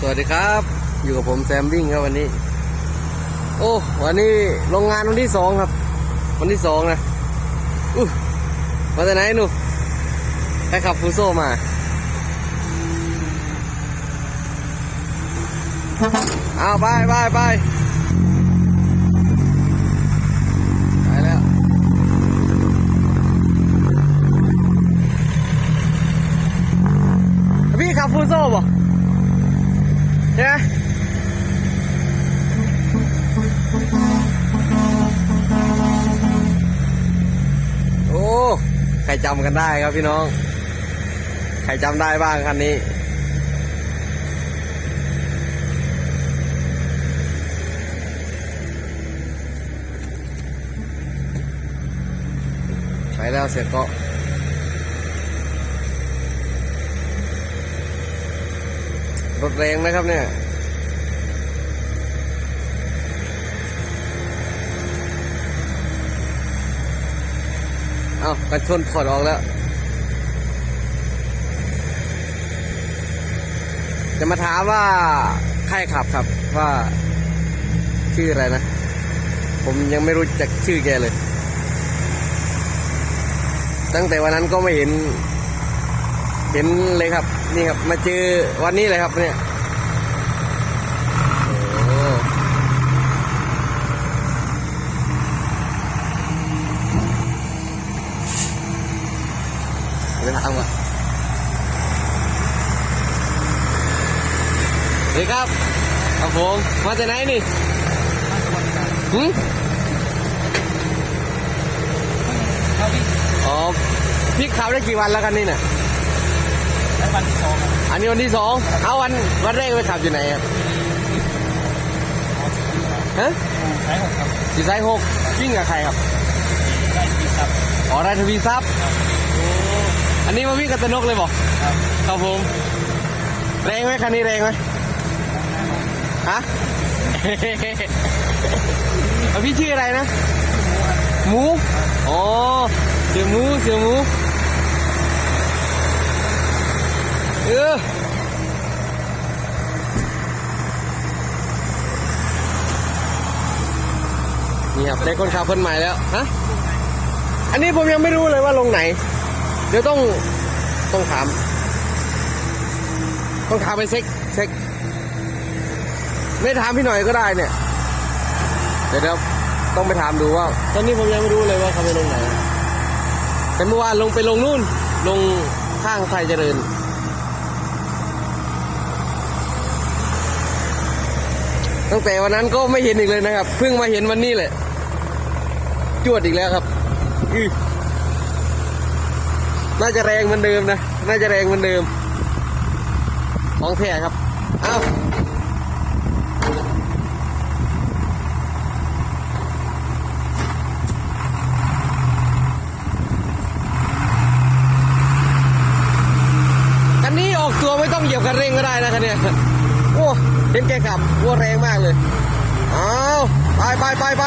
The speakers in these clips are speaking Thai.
สวัสดีครับ อยู่กับผมแซมวิ่งครับวันนี้ โอ้วันนี้โรงงานวันที่สองครับ วันที่สองนะอู้มาแต่ไหนหนูไปขับฟูโซมาเอาไปไปไป ครจำกันได้ครับพี่น้อง ใครจำได้บ้างคันนี้ไปแล้วเสร็จก็รถแรงนะครับเนี่ย เอากันชนถอดออกแล้ว จะมาถามว่าใครขับครับว่าชื่ออะไรนะ ผมยังไม่รู้จักชื่อแกเลย ตั้งแต่วันนั้นก็ไม่เห็น เห็นเลยครับ นี่ครับ มาเจอวันนี้เลยครับเนี่ยโอ้ ไปถามก่อนสวัส ดีครับครับผมมาจากไหนนี่หืมอ๋อพี่ขับได้กี่วันแล้วกันนี่น่ะแล้ววันที่สองครับอันนี้วันที่สองเอาวันวันแรกไปขับอยู่ไหนครับฮะใช้หกครับสีไซหกวิ่งกับใครครับได้ที่ครับอ๋อไรทวีซับโอ้อันนี้มาวิ่งกับตะนกเลยบอกครับครับผมแรงไหมคันนี้แรงไหม ฮะเอาพี่ชื่ออะไรนะ หมูอ๋อเสือหมูเสือหมูเออนี่ครับได้คนขับคนใหม่แล้วฮะอันนี้ผมยังไม่รู้เลยว่าลงไหน เดี๋ยวต้องต้องถาม ต้องถามไปเช็คเช็ค ไม่ถามพี่หน่อยก็ได้เนี่ยเดี๋ยวเดี๋ยวต้องไปถามดูว่า ตอนนี้ผมยังไม่รู้เลยว่าเขาไปลงไหนแต่เมื่อวานลงไปลงนู่น ลงข้างไทยเจริญตั้งแต่วันนั้นก็ไม่เห็นอีกเลยนะครับ เพิ่งมาเห็นวันนี้แหละ จวดอีกแล้วครับอื้อน่าจะแรงเหมือนเดิมนะ น่าจะแรงเหมือนเดิม ของแท้ครับ เอ้าคันนี้ออกตัวไม่ต้องเหยีย บคันเร่งก็ได้นะคันเนี้ยโอ้เห็นแกขับวัวแรงมากเลยเอาไปไปไปไป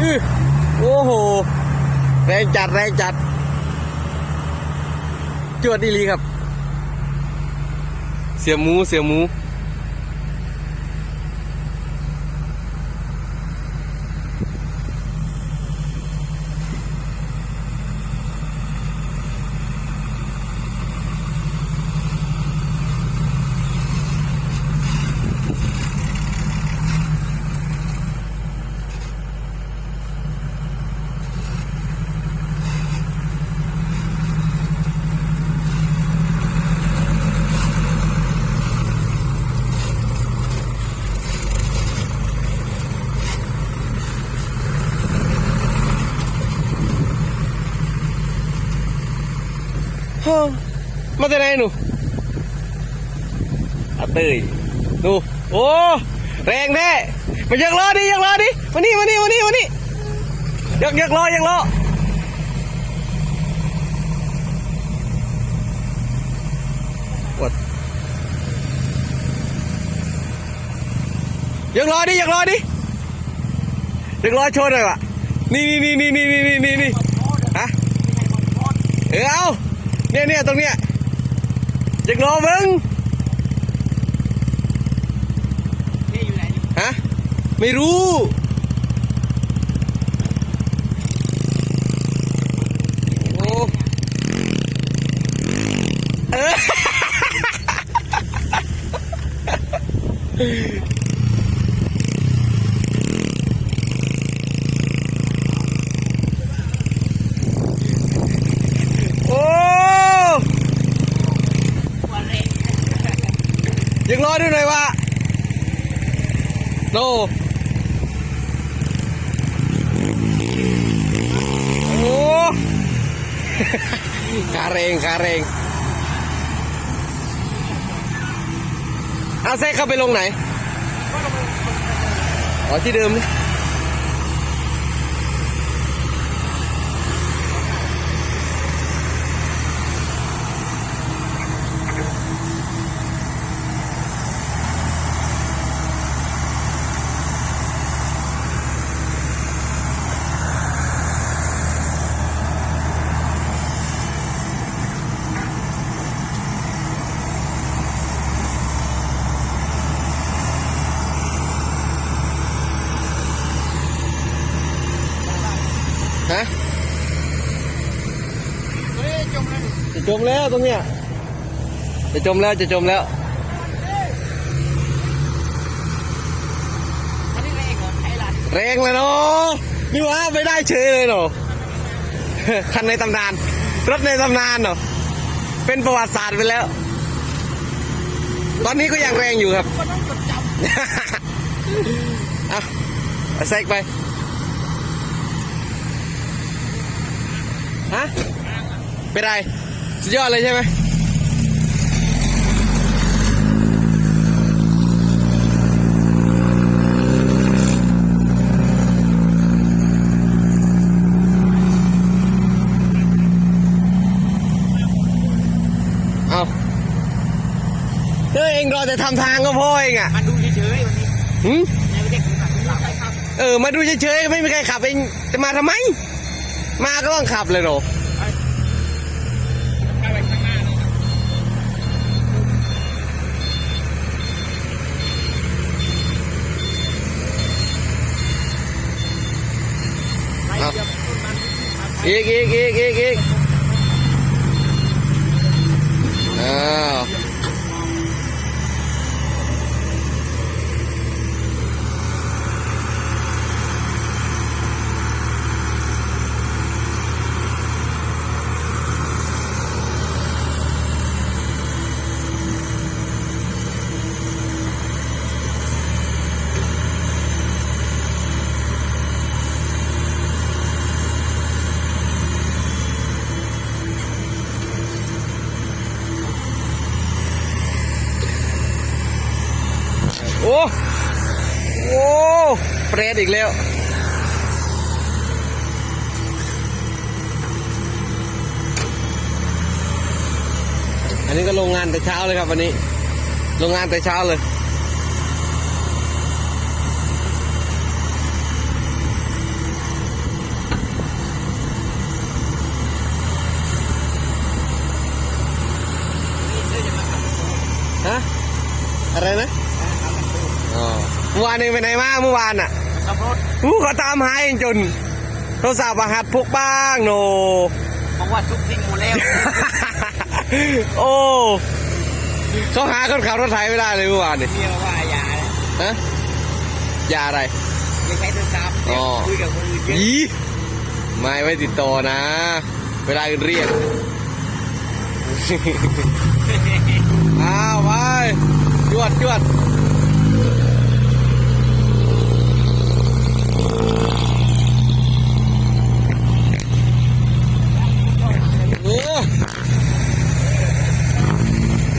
อือโอ้โห แรงจัดแรงจัด จวดดีลีครับ เสียหมูเสียหมู มาจากไหนหนูอาเตยดูโอ้แรงแน่มาอยากล้อดิอยากล้อดิมานี่มานี่มานี่มานี่อยักยากล้ออยากล้อปวดยังล้อดิยังล้อดิยังล้อโชว์หน่อยวะนี่นี่นี่นี่นี่นี่นี่ฮะเออเอาเนี่ยเนี่ยตรงเนี้ย ยังรอมึงแม่อยู่ไหนฮะ ไม่รู้ ยังรอดูหน่อยวะโนโอ้คาเรงคาเรงเอาเซ่เข้าไปลงไหน อ๋อที่เดิมนี่ จมแล้วตรงเนี้ยจะจมแล้วจะจมแล้วอันนี้แรงเหรอแรงเลยเนาะนี่วะไม่ได้เฉยเลยเนาะคันในตำนาน รถในตำนานเนาะเป็นประวัติศาสตร์ไปแล้ว ตอนนี้ก็ยังแรงอยู่ครับองจดจเอาเอาแซกไปฮะเป็นไร สุดยอดเลยใช่ไหมเอาเฮ้ยเองรอแต่ทำทางก็พอเองอะำมันดูเฉยๆวันนี้หืมในประเทศคุณขับหลับไปครับ เออ มาดูเฉยๆไม่มีใครขับเองจะมาทำไม มาก็ต้องขับเลยเหรอ ไปไปข้างหน้าเลยครับไปเหยียบต้นมันครับ อีกอีกอีกอีกอีกอ้าว โอ้โอ้เปรตอีกแล้วอันนี้ก็โรงงานแต่เช้าเลยครับวันนี้ โรงงานแต่เช้าเลย ฮะ อะไรนะานเองไปไหนมาเมื่อวานอะขับรถอู้เขาตามหาเองจนโทรศัพท์มาหัดพกบ้างโนบอกว่าทุกสิ่งหมดแล้วโอ้เขาหาคนขับรถไถไม่ได้เลยเมื่อวานนี่เมียว่าอย่าเลยฮะยาอะไรอย่าใช้โทรศัพท์เดี๋ยวอ๋อคุยกับคนอื่นเยอะยีไม่ไว้ติดต่อนะ เวลาอื่นเรียกอ้าวไปจวดจวดโอ้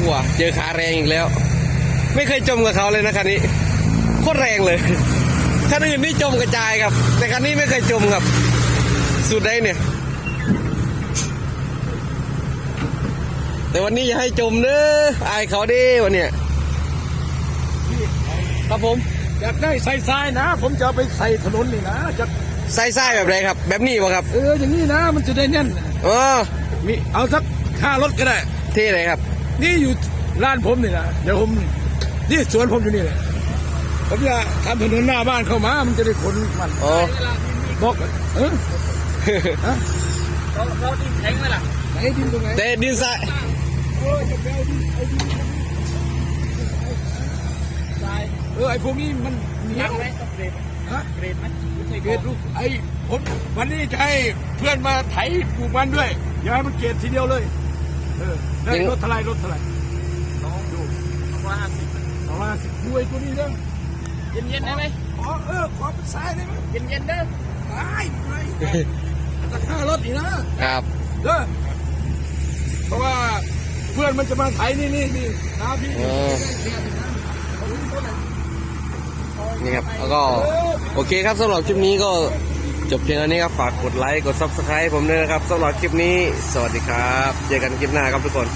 ว้าเจ อขาแรงอีกแล้ว ไม่เคยจมกับเขาเลยนะคันนี้โคตรแรงเลยคันอื่นนี่จมกระจายครับ แต่คันนี้ไม่เคยจมครับ สุดได้เนี่ย แต่วันนี้อย่าให้จมเด้ออายเขาเด้วันเนี้ยครับผมอยากได้ใส่ทรายนะ ผมจะเอาไปใส่ถนนนี่นะจะไส้ไส้แบบไรครับ แบบนี้ป่ะครับเอออย่างนี้นะมันจะได้แน่นเออมีเอาสักค่ารถก็ได้ที่ไหนครับ นี่อยู่ ร้านผมนี่นะเดี๋ยวผมนี่สวนผมอยู่นี่เลยผมจะทำถนนหน้าบ้านเข้ามา มันจะได้ขนมันอ๋อบอกเออฮะเราเราดินแข็งไหมล่ะไหนดินตรงไหนแต่ดินทรายเออจะไปเอาดินเอาดินทรายเออไอ้พวกนี้มันเหนียัยวงไหมต้องเบรกฮะเบรกไหมไม่ใช่เกรดลูกไอ้ผมวันนี้จะให้เพื่อนมาไถปลูกมันด้วยอย่าให้มันเกรดทีเดียวเลย เออได้รถเทลายรถเทลายน้องดู ร้อยห้าสิบเอามาสิด้วยตัวนี้เด้อเย็นเย็นได้ไหมอ๋อเออขอเป็นสายได้ไหมเย็นเย็นเด้อได้ไม่เป็นไรรารถอีกนะครับเด้อเพราะว่าเพื่อนมันจะมาไถนี่นี่นี่นะพี่นี่ครับแล้วก็โอเคครับสำหรับคลิปนี้ก็จบเพียงเท่านี้ครับ ฝากกดไลค์ กด subscribe ผมด้วยนะครับสำหรับคลิปนี้ สวัสดีครับ เจอกันคลิปหน้าครับทุกคน